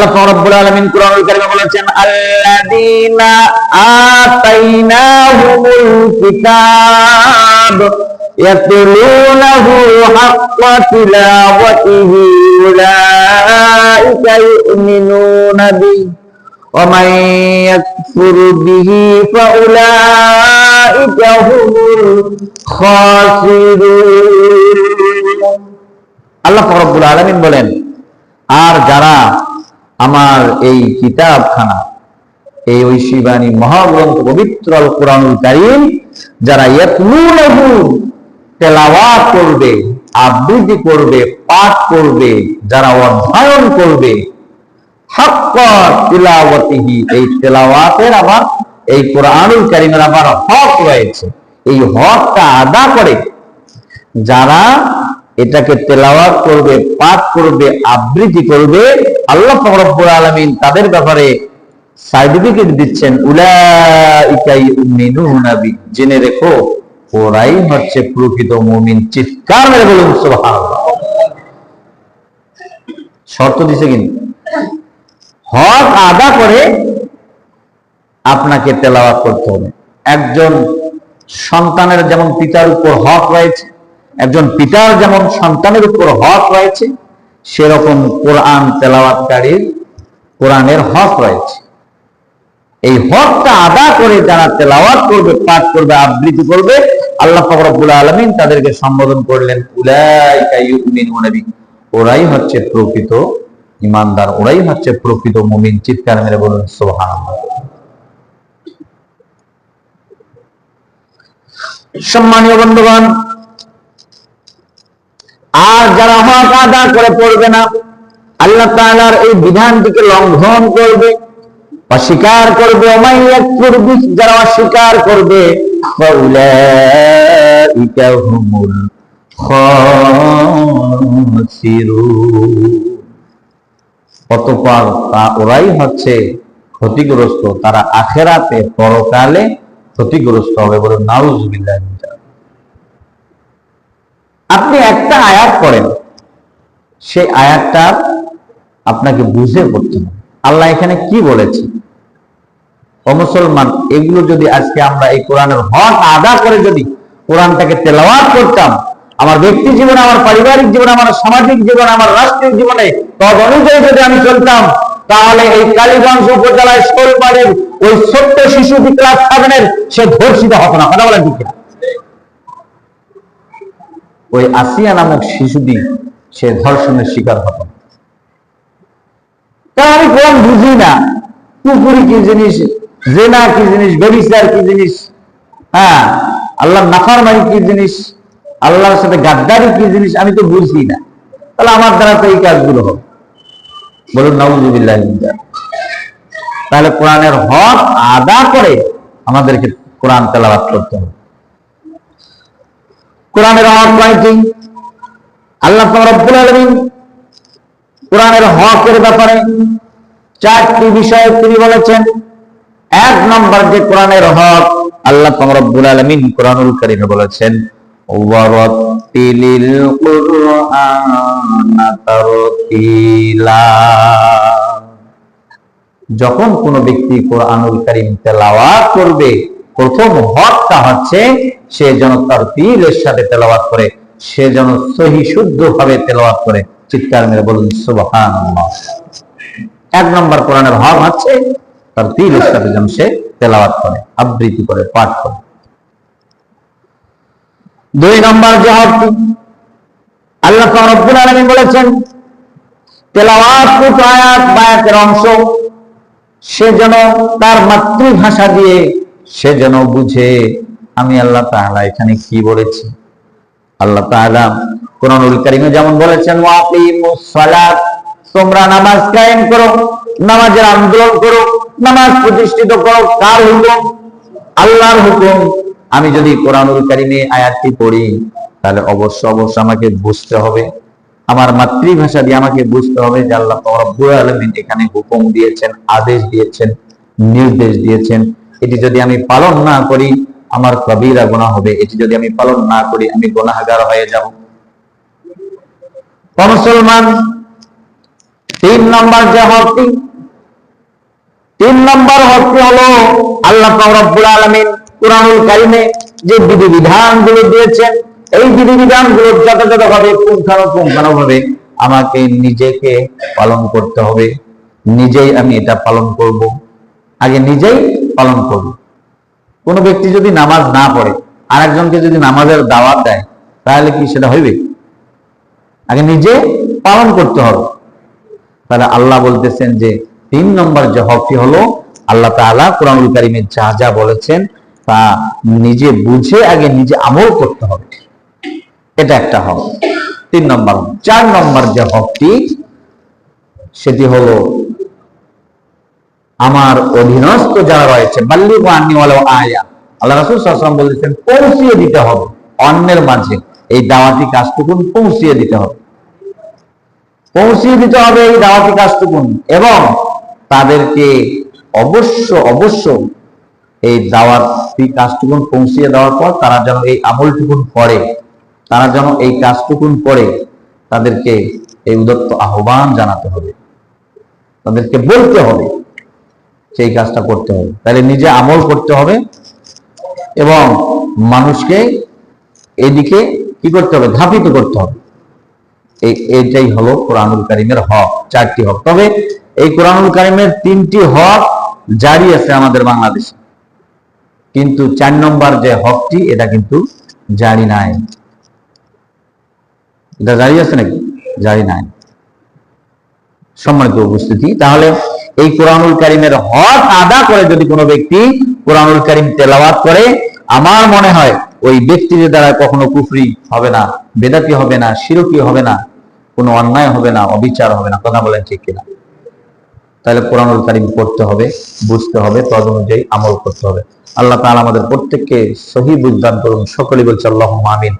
আল্লাহ রব্বুল আলামিন কুরআনুল কারীমে বলেছেন, আল্লাযীনা আতাইনাহুমুল কিতাব ইয়াতলুনাহু হাক্কা তিলাওয়াতিহি উলাইকা ইউমিনুনা বিহি ওয়া মান বিহি ফাউলাইকা হুমুল খাসিরুন. আল্লাহ রব্বুল আলামিন বলেন, আর যারা আমার এই কিতাবখানা, এই ঐশীবাণী মহাগ্রন্থ পবিত্র কোরআনুল কারীম, যারা তেলাওয়াত করবে, আবৃত্তি করবে, পাঠ করবে, যারা অধ্যয়ন করবে এই তেলাওয়াতের আবার, এই কোরআনুল কারীমের আবার হক রয়েছে। এই হকটা আদা করে যারা এটাকে তেলাওয়াত করবে, পাঠ করবে, আবৃত্তি করবে। আল্লাহ রব্বুল আলামিন তাদের ব্যাপারে সার্টিফিকেট দিচ্ছেন বি, জেনে রেখো, ওরাই হচ্ছে প্রকৃত মুমিন, চিৎকার মেরে বলুন শর্ত দিছে কিন্তু। হক আদা করে আপনাকে তেলাওয়াত করতে হবে। একজন সন্তানের যেমন পিতার উপর হক রয়েছে একজন পিতার যেমন সন্তানের উপর হক রয়েছে, সেরকম কোরআন তেলাওয়াতকারীর কোরআনের হক রয়েছে। এই হকটা আদা করে যারা তেলাওয়াত করবে, পাঠ করবে, আবৃত্তি করবে, আল্লাহ ফকরবুল আলমিন তাদেরকে সম্বোধন করলেন বিহি। ওরাই হচ্ছে প্রকৃত ইমানদার, ওরাই হচ্ছে প্রকৃত মুমিন। চিৎকার মেরে বলুন, সুবহানাল্লাহ। সম্মানীয় বন্ধুগণ আর যারা হক আদা করে পড়বে না, আল্লাহ তাআলার এই বিধানটিকে লঙ্ঘন করবে, অস্বীকার করবে যারা অস্বীকার করবে অতঃপর তা ওরাই হচ্ছে ক্ষতিগ্রস্ত, তারা আখেরাতে পরকালে ক্ষতিগ্রস্ত হবে বলে নাউজুবিল্লাহ। আপনি একটা আয়াত করেন সেই আয়াতটা আপনাকে বুঝে পড়তে হবে। আল্লাহ এখানে কি বলেছে? ও মুসলমান, এগুলো যদি আজকে আমরা এই কোরআনের হক আদা করে যদি কোরআনটাকে তেলাওয়াত করতাম, আমার ব্যক্তি জীবনে, আমার পারিবারিক জীবনে, আমার সামাজিক জীবনে, আমার রাষ্ট্রীয় জীবনে তদ অনুযায়ী যদি আমি চলতাম, তাহলে এই কালীগঞ্জ উপজেলায় শোলবাড়ির ওই ছোট্ট শিশু ক্লাস সেভেনের সে ধর্ষিত হতো না। কথা বলেন ঠিক? ওই আসিয়া নামক শিশুটি সে ধর্ষণের শিকার হতো। না। আমি কোরআন বুঝি না। কুকুরি কি জিনিস, জেনা কি জিনিস, বেবিচার কি জিনিস হ্যাঁ আল্লাহ নাফারমানি কি জিনিস, আল্লাহর সাথে গাদ্দারি কি জিনিস, আমি তো বুঝি না। তাহলে আমার দ্বারা তো এই কাজগুলো হবে। বলুন নবজুবিল্লাহ তাহলে কোরআনের হক আদা করে আমাদেরকে কোরআন তেলাবাত করতে হবে। কোরআনের হক কয়টি আল্লাহ রব্বুল আলামিন কোরআনের হকের ব্যাপারে চারটি বিষয় তিনি বলেছেন। এক নম্বর যে কোরআনের হক আল্লাহ রব্বুল আলামিন কোরআনুল কারীমে বলেছেন যখন কোন ব্যক্তি কোরআনুল কারীম তেলাওয়াত করবে প্রথম হকটা হচ্ছে সে যেন তার তীরের সাথে তেলাওয়াত করে, সে যেন সহি শুদ্ধ ভাবে তেলাওয়াত করে। চিৎকার মেরে বলুন, সুবহানাল্লাহ। এক নম্বর কোরআনের হক হচ্ছে তার তীরের সাথে যেন সে তেলাওয়াত করে, আবৃত্তি করে, পাঠ করে। দুই নম্বর যে হকটি আল্লাহ রব্বুল আলামিন বলেছেন, তেলাওয়াত কৃত আয়াত বা অংশ, সে যেন তার মাতৃভাষা দিয়ে সে যেন বুঝে আমি আল্লাহ তাআলা এখানে কি বলেছি। আল্লাহ তাআলা কোরআনুল কারীমে যেমন বলেছেন তোমরা নামাজ কায়েম করো, নামাজের আন্দোলন করো, নামাজ প্রতিষ্ঠিত করো, কার হুকুম? আল্লাহর হুকুম। আমি যদি কোরআনুল কারীমে আয়াতটি পড়ি, তাহলে অবশ্য অবশ্য আমাকে বুঝতে হবে। আমার মাতৃভাষা দিয়ে আমাকে বুঝতে হবে যে আল্লাহ রব্বুল আলামিন এখানে হুকুম দিয়েছেন, আদেশ দিয়েছেন, নির্দেশ দিয়েছেন। এটি যদি আমি পালন না করি, আমার কবিরা গুনাহ হবে। এটি যদি আমি পালন না করি, আমি গুনাহগার হয়ে যাব। মুসলমান, তিন নম্বর যে হকটি, তিন নম্বর হকটি হলো আল্লাহ রব্বুল আলমিন কোরআনুল কারিমে যে বিধি বিধানগুলো দিয়েছেন, এই বিধি বিধানগুলো যথাযথ ভাবে পুঙ্খানুপুঙ্খানু ভাবে আমাকে নিজেকে পালন করতে হবে। নিজেই আমি এটা পালন করব। আগে নিজেই পালন করব। কোন ব্যক্তি যদি নামাজ না পড়ে আর একজনকে যদি নামাজের দাওয়াত দেয়, তাহলে কি সেটা হইবে? আগে নিজে পালন করতে হবে। তাহলে আল্লাহ বলতেছেন যে, তিন নম্বর যে হকটি হলো, আল্লাহ তাআলা কোরআনুল কারিমে যা যা বলেছেন, তা নিজে বুঝে আগে নিজে আমল করতে হবে। এটা একটা হক। তিন নম্বর, চার নম্বর যে হকটি, সেটি হলো আমার অধীনস্থ যারা রয়েছে বাল্লি আয়া। আল্লাহ রাসুল সাল্লাম বলেছেন, পৌঁছিয়ে দিতে হবে। অন্যের মাঝে এই দাওয়াতি কাজটুকুন পৌঁছিয়ে দিতে হবে। পৌঁছিয়ে দিতে হবে এই দাওয়াতি কাজটুকুন এবং তাদেরকে অবশ্য অবশ্য এই দাওয়াতি কাজটুকুন পৌঁছিয়ে দেওয়ার পর তারা যেন এই আমলটুকুন করে, তারা যেন এই কাজটুকুন করে, তাদেরকে এই উদত্ত আহ্বান জানাতে হবে। তাদেরকে বলতে হবে। সেই কাজটা করতে হবে। তাহলে নিজে আমল করতে হবে এবং মানুষকে এদিকে কি করতে হবে? ধাপিত করতে হবে। এই, এইটাই হলো কোরআনুল কারিমের হক, চারটি হক। তবে এই কোরআনুল কারিমের তিনটি হক জারি আছে আমাদের বাংলাদেশে। কিন্তু চার নম্বর যে হকটি, এটা কিন্তু জারি নাই। এটা জারি আছে নাকি? জারি নাই। সম্মানিত উপস্থিতি। তাহলে এই কোরআনুল কারিমের হক আদা করে যদি কোনো ব্যক্তি কোরআনুল কারিম তেলাওয়াত করে, আমার মনে হয় ওই ব্যক্তির দ্বারা কখনো কুফরি হবে না, বেদাতি হবে না, শিরকি হবে না, কোনো অন্যায় হবে না, অবিচার হবে না। কথা বলেন ঠিক কিনা? তাহলে কোরআনুল কারিম পড়তে হবে, বুঝতে হবে, তদ অনুযায়ী আমল করতে হবে। আল্লাহ তাআলা আমাদের প্রত্যেককে সহি বুঝদান করুন। সকলেই বলছে আল্লাহ আমিন।